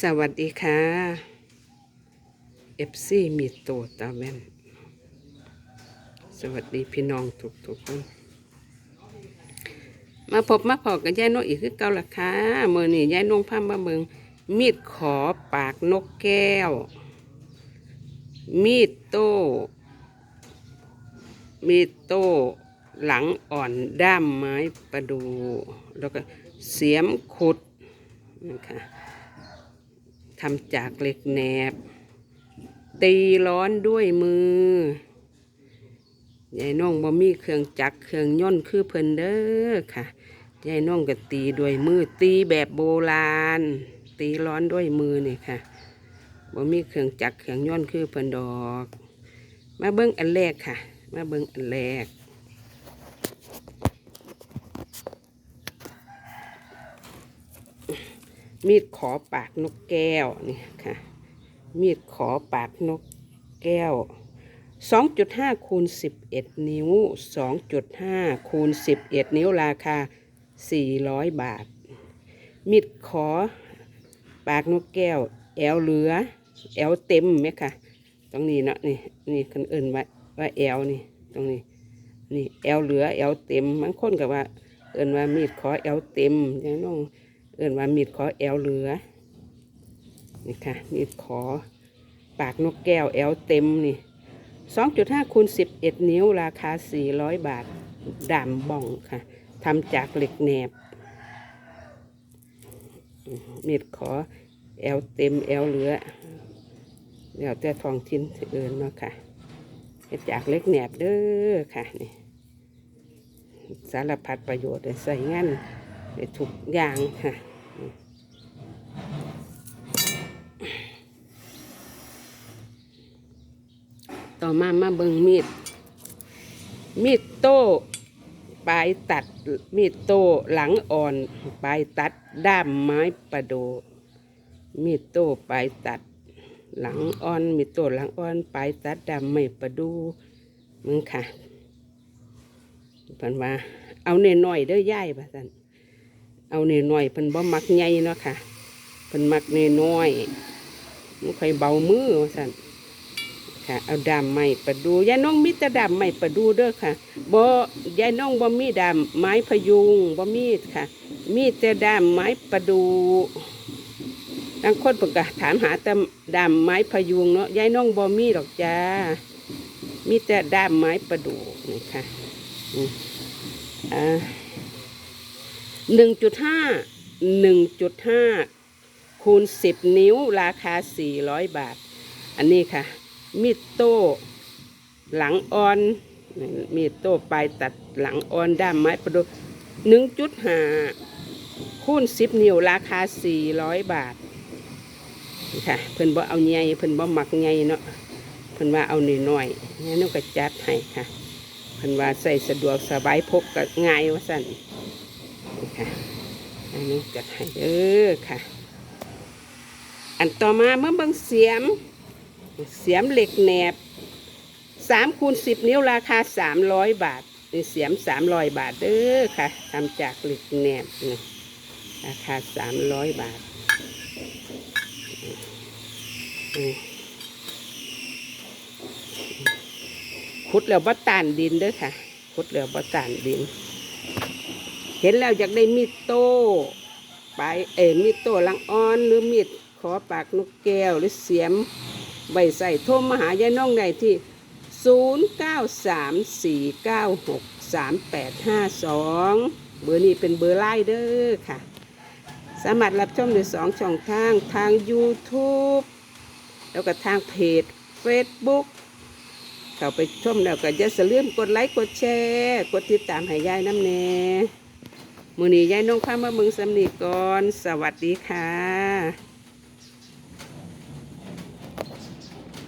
สวัสดีค่ะเอฟซีมีโตตาแว่นสวัสดีพี่น้องทุกทุกๆคน มาพบมาพอกับยายนกอีกคือเก่าละค่ะเมื่อนี่ยายนงพามาเบิงมีดขอปากนกแก้ว มีดโต้มีดโต้หลังอ่อนด้ามไม้ประดู แล้วก็เสียมขุดนะคะ ทำจากเหล็กแหนบ ตีร้อนด้วยมือยายน้องบ่มีเครื่องจักรเครื่องย่นคือเพิ่นเด้อค่ะยายน้องก็ตีด้วยมือตีแบบโบราณ ตีร้อนด้วยมือนี่ค่ะบ่มีเครื่องจักรเครื่องย่นคือเพิ่นดอก มาเบิ้งอันแรกค่ะ มาเบิ้งอันแรก มีดขอปากนกแก้วนี่ค่ะ มีดขอปากนกแก้ว 2.5คูณ11 นิ้ว 2.5คูณ11 นิ้วราคา 400 บาท มีดขอปากนกแก้ว แอลเหลือ แอลเต็มไหมค่ะตรงนี้เนาะนี่นี่คนอื่นว่าว่าแอลนี่ตรงนี้นี่แอลเหลือแอลเต็มบางคนก็ว่า เอินว่ามีดขอแอลเต็มอย่างน้อง อินว่ามีดขอแอลเหลือนี่ค่ะมีดขอปากนกแก้วแอลเต็มนี่สองจุดห้าคูณสิบเอ็ดนิ้วราคาสี่ร้อยบาทดามบ่องค่ะทำจากเหล็กแหนบมีดขอแอลเต็มแอลเหลือเดี๋ยวแต่ทองทิ้นเอินเนาะค่ะจากเหล็กแหนบเด้อค่ะนี่สารพัดประโยชน์ใส่งานได้ทุกอย่างค่ะ ต่อมามาเบิงมีด มีดโต้ปลายตัด มีดโต้หลังอ่อน ปลายตัด ด้ามไม้ประโด มีดโต้ปลายตัด หลังอ่อน มีดโต้หลังอ่อน ปลายตัดด้ามไม้ประดูมึงค่ะเพิ่นว่า เอาเนหน่อยเด้อย่ายว่าซั่น เอาเนหน่อยเพิ่นบ่มักใหญ่เนาะค่ะเพิ่นมักเนน้อยมันค่อยเบามือว่าซั่นค่ะ เอาดำไม้ประดูยายน้องมีแต่ดำไม้ประดูเด้อค่ะบ่ยายน้องบ่มีดำไม้พยุงบ่มีค่ะ มีแต่ดำไม้ประดูบางคนเพิ่นก็ถามหาแต่ดำไม้พยุงเนาะยายน้องบ่มีดอกจ้ามีแต่ดำไม้ประดูนี่ค่ะอ่า หนึ่งจุดห้าหนึ่งจุดห้าคูณสิบนิ้วราคาสี่ร้อยบาท อันนี้ค่ะ มีดโต้หลังอ่อน มีดโต้ปลายตัดหลังอ่อนด้ามไม้ประดูหนึ่งจุดห้าคูณสิบนิ้วราคาสี่ร้อยบาทค่ะเพิ่นบ่เอาใหญ่เพิ่นบ่มักใหญ่เนาะเพิ่นว่าเอาหน่อยๆนี่นก็จัดให้ค่ะเพิ่นว่าใส่สะดวกสบายพกก็ง่ายว่าสั่น นี่ค่ะ อันนี้จัดให้เด้อค่ะ อันต่อมาเมื่อบิ่งเสียม เสียมเหล็กแหนบสามคูณสิบนิ้วราคาสามร้อยบาทนี่เสียมสามร้อยบาทเด้อค่ะทำจากเหล็กแหนบนี่ราคาสามร้อยบาทขุดแล้วบ่ตานดินเด้อค่ะขุดแล้วบ่ตานดิน เห็นแล้วอยากได้มีดโต้ไปเอ้ยมีดโต้ลังอ่อนหรือมีดขอปากนกแก้วหรือเสียมใบใส่โทรมาหายายน้องได้ที่ 0 9 3 4 9 6 3 8 5 2 เบอร์นี้เป็นเบอร์ไล่เด้อค่ะ สามารถรับชมในสองช่องทางทาง YouTube แล้วก็ทางเพจ Facebook เข้าไปชมแล้วก็อย่าลืมกดไลค์กดแชร์ กดติดตามให้ยายน้ำแน่ มือนี้ยายน้องพามาเมืองสำนีก่อน สวัสดีค่ะ